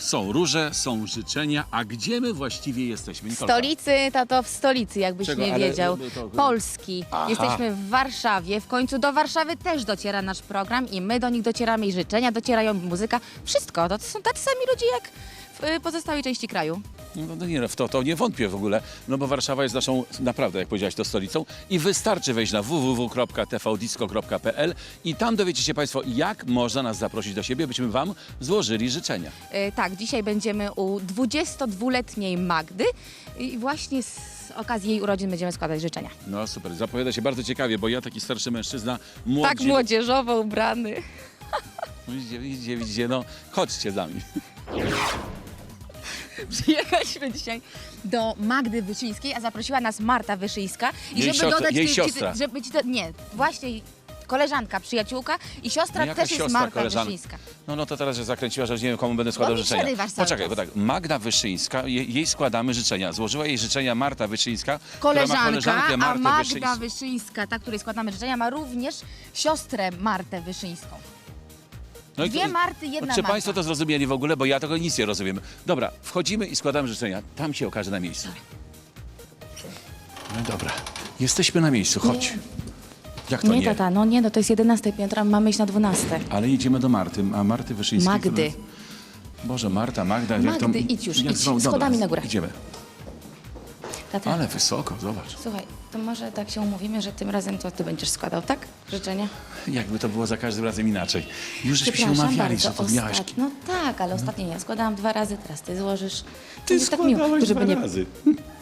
Są róże, są życzenia, a gdzie my właściwie jesteśmy? W Nikolka? stolicy, tato, w stolicy, jakbyś Czego? nie Ale, wiedział. to- Polski. Jesteśmy w Warszawie. W końcu do Warszawy też dociera nasz program i my do nich docieramy i życzenia docierają, muzyka. Wszystko. To są tacy sami ludzie jak w y, pozostałej części kraju. No, no nie, no, w to, to nie wątpię w ogóle, no bo Warszawa jest naszą, naprawdę, jak powiedziałeś, to stolicą i wystarczy wejść na www.tvdisco.pl i tam dowiecie się Państwo, jak można nas zaprosić do siebie, byśmy Wam złożyli życzenia. Y, tak, dzisiaj będziemy u 22-letniej Magdy i właśnie z okazji jej urodzin będziemy składać życzenia. No super, zapowiada się bardzo ciekawie, bo ja taki starszy mężczyzna, młodzi... Tak młodzieżowo ubrany. Widzicie, widzicie, widzicie, no chodźcie z nami. Przyjechaliśmy dzisiaj do Magdy Wyszyńskiej, a zaprosiła nas Marta Wyszyńska. I Jej żeby siostra- dodać jej ci- siostra. Ci, żeby ci to, nie, właśnie koleżanka, przyjaciółka i siostra No jaka też jest siostra, Marta koleżanka? Wyszyńska. No, no to teraz się zakręciła, że nie wiem, komu będę składał No mi życzenia. przerywasz cały Poczekaj, bo tak, Magda Wyszyńska, jej, jej składamy życzenia. Złożyła jej życzenia Marta Wyszyńska, która ma Koleżanka, koleżankę a Martę Magda Wyszyńską. Wyszyńska, ta, której składamy życzenia, ma również siostrę Martę Wyszyńską. No i Dwie Marty, jedna Czy Marta. Państwo to zrozumieli w ogóle, bo ja tego nic nie rozumiem. Dobra, wchodzimy i składamy życzenia. Tam się okaże na miejscu. No dobra, jesteśmy na miejscu, chodź. Jak to nie? Nie, tata, no nie, no to jest 11 piętro, a mamy iść na 12. Ale idziemy do Marty, a Marty Wyszyńskiej... Magdy. Boże, Marta, Magda... jak to- Magdy, idź już, jak idź, schodami dobra, na górę. Idziemy. Tata, Ale wysoko, zobacz. słuchaj, to może tak się umówimy, że tym razem to ty będziesz składał, tak? Życzenia? Jakby to było za każdym razem inaczej. Już żeśmy się Przepraszam umawiali, że to miałeś... ostat- No tak, ale ostatnio ja składałam dwa razy, teraz ty złożysz. Ty Będzie tak miło, składałeś żeby dwa nie... razy.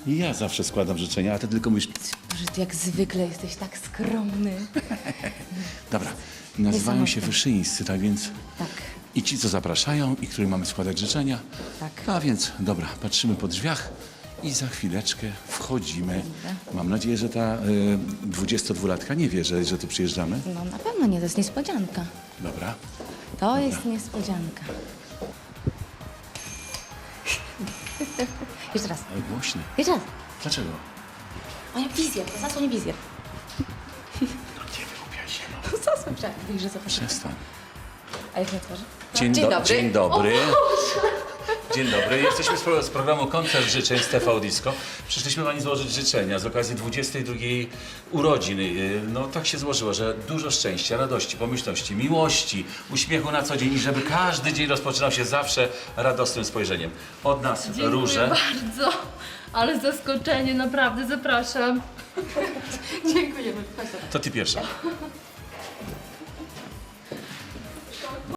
Ja zawsze składam życzenia, a ty tylko mówisz... Boże, ty jak zwykle jesteś tak skromny. Dobra, nazywają się Niesamowite. Wyszyńscy, tak więc... Tak. I ci, co zapraszają i którym mamy składać życzenia. Tak. A więc, dobra, patrzymy po drzwiach i za chwileczkę wchodzimy. Mam nadzieję, że ta y, 22-latka nie wie, że, że tu przyjeżdżamy. No na pewno nie, to jest niespodzianka. Dobra. To jest niespodzianka. Jeszcze raz, Ale głośny. jeszcze raz. Dlaczego? Moja wizja, to zasłoń wizję. No nie wygłupiaj się, no. No zasłoń, że zaproszę. Przestań. A jak nie otworzę? Dzień, do-. Dzień dobry. Dzień dobry. Jesteśmy z, pro- z programu Koncert Życzeń z TV Disco. Przyszliśmy Pani złożyć życzenia z okazji 22 urodzin. Yy, No tak się złożyło, że dużo szczęścia, radości, pomyślności, miłości, uśmiechu na co dzień i żeby każdy dzień rozpoczynał się zawsze radosnym spojrzeniem. Od nas Dziękuję róże. bardzo, ale zaskoczenie, naprawdę, zapraszam. Dziękujemy. To Ty pierwsza.